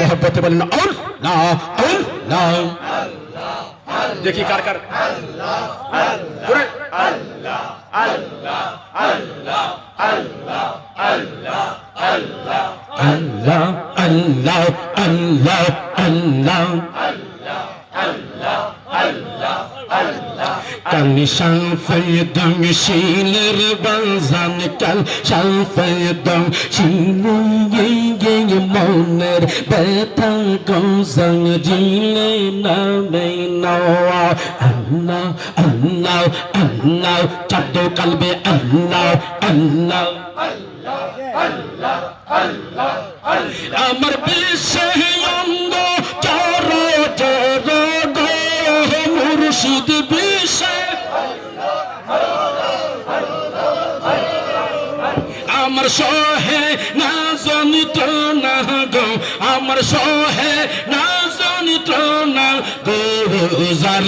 মোহব্বতে বলেন, আল্লাহ আল্লাহ দেখি কার কার? আল্লাহ আল্লাহ আল্লাহ আল্লাহ কাল সাফেদং শিলের বাজান কাল সাফেদং শিলে মনের ব্যথা গৌসং জিলে নামে নওয়া। আল্লাহ আল্লাহ আল্লাহ চাদ্দ কালবে আল্লাহ আল্লাহ। আমার বিষয় অঙ্গ চর চর মুর্শিদ বিষয় আমার সহে আমার সহে না যন্ত্র না গোজার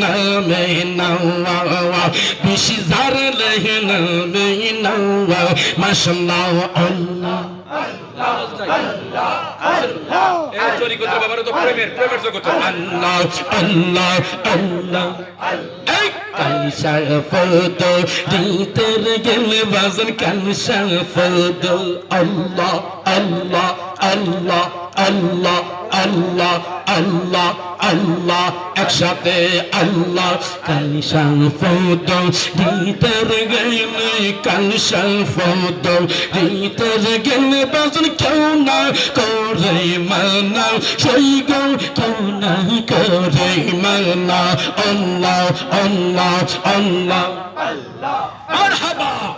নামে নাওয়া বিশিজার লেহে নামে নাওয়া মাশাল্লাহ আল্লাহ Allah Allah Allah আল্লাহ আল্লাহ আল্লাহ আল্লাহ, একসাথে আল্লাহ। কালশাল ফৌদ গীতের গেলে কালশাল ফৌদ গীতের গেলে বাজন কেউ না করে মানা। সেই গো কেউ না করে মানা। অল্লাহ অল্লাহ অল্লাহ আল্লাহ।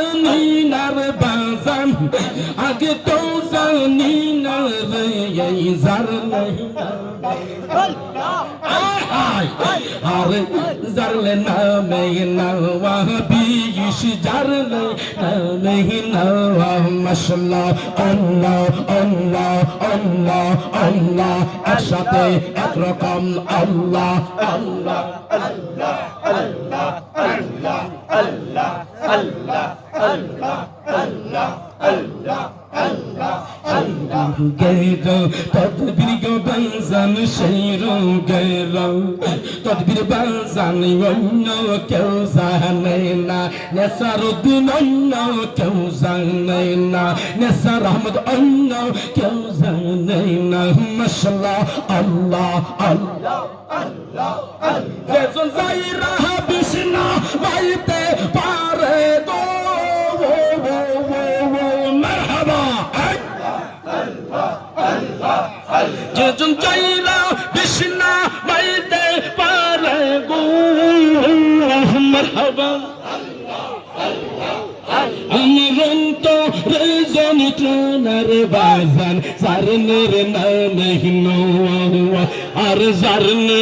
জানিনার বাজান, আগে তো জানিনার রে, এই জার আর জারলে না মেহিনা বিশ জারলে না মেহিনা মশলা অল্লাহ অল্লাহ অল্লাহ অল্লাহ একসাথে একরকম আল্লাহ আল্লাহ আল্লাহ আল্লাহ আল্লাহ আল্লাহ আল্লাহ। গেরো তদবির গো বানজান সেইরো গেরো তদবির বানজান অন্য কেউ জানে না, নেসারুদ্দিন অন্য কেউ জানে না, নেসার আহমদ অন্য কেউ জানে না। মশলা আল্লাহ চাইরা বিষ্ণা বাইতে পারে গো। মারহাবা। আমার অন্তরে যন্ত্রণার বাজান জারনের নামে নোয়া আর জারনে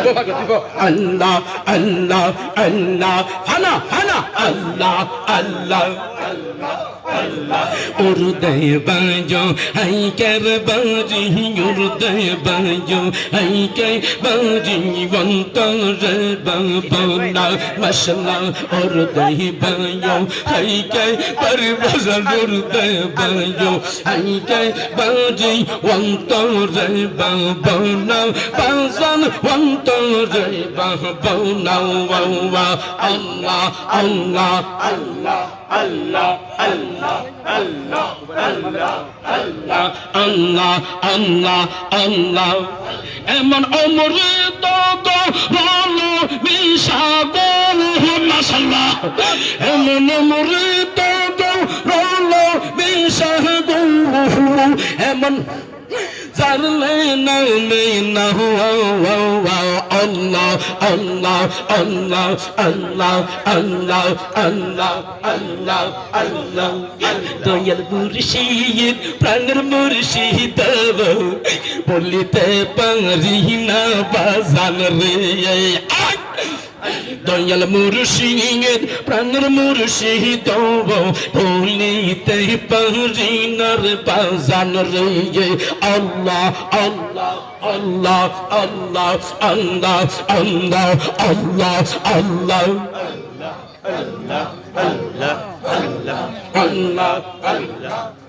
Allah, Allah, Allah, Hana, Hana, Allah, Allah, উর্দয় বাজো হাই কর বাজি উর্দয় বাজো হাই কে বাজি বন্তর বাবনা মশলা উর্দয় বাজো হাই কে পরবজল উর্দয় বাজো হাই কে বাজি বন্তর বাবনা বাজন বন্তর বাবনা ওয়া আল্লাহ আল্লাহ আল্লাহ আল্লাহ আল্লাহ আল্লাহ আল্লাহ আল্লাহ আল্লাহ আল্লাহ আল্লাহ এমন অমৃত রলো মিশাবো মাশাল্লাহ এমন অমৃত গো রলো মিশাবো এমন জানলে নামে না আল্লাহ আল্লাহ আল্লাহ আল্লাহ আল্লাহ আল্লাহ আল্লাহ আল্লাহ দয়াল মুর্শিদ প্রাণের মুর্শিদ বলিতে পারি না বাজান রে! দয়াল মুর্শিদ প্রাণের মুর্শিদ বলিতে পারি না রে বাজান রে আল্লাহ আল্লাহ আল্লাহ আল্লাহ আল্লাহ আল্লাহ আল্লাহ আল্লাহ আল্লাহ আল্লাহ আল্লাহ আল্লাহ আল্লাহ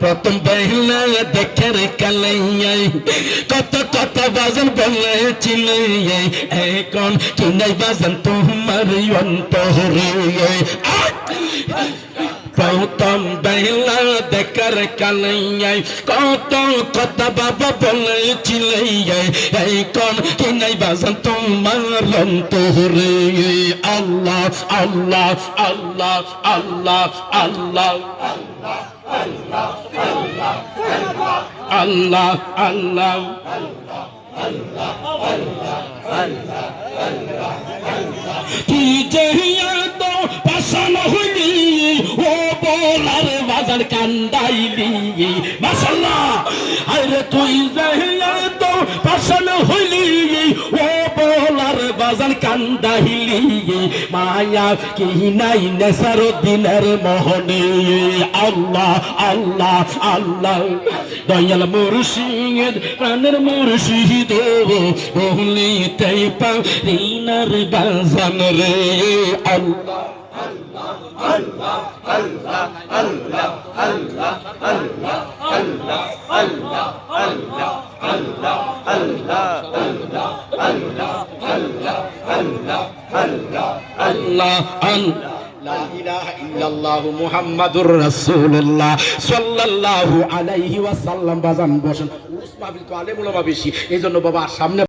প্রথম বেহলা দেখের কালাইয়াই। কত কত বাজন বলেছিল এখন কিনাই বাজন তোমার অন্তরে প্রথম বেলা দেখার কানাইয়াই কত কত বাবা বলেছিল এই কোন কি নাই বাজান তোমার অন্তরে আল্লাহ আল্লাহ আল্লাহ আল্লাহ আল্লাহ আল্লাহ। আল্লাহ কি যে তো পাশান হইলি ও বলার বাজার কান্দাইলি। মাসাল্লাহ আরে তুই যে কান্দাইলি মায়া কি নাই নেসার দিনের মোহনে আল্লাহ আল্লাহ আল্লাহ দয়াল মুর্শিদ প্রাণের মুর্শিদ বলিতে পারিনার বাজান রে আল্লাহ আল্লাহ আল্লাহ আল্লাহ আল্লাহ আল্লাহ আল্লাহ لا إله إلا الله محمد رسول الله صلى الله বাবা সামনে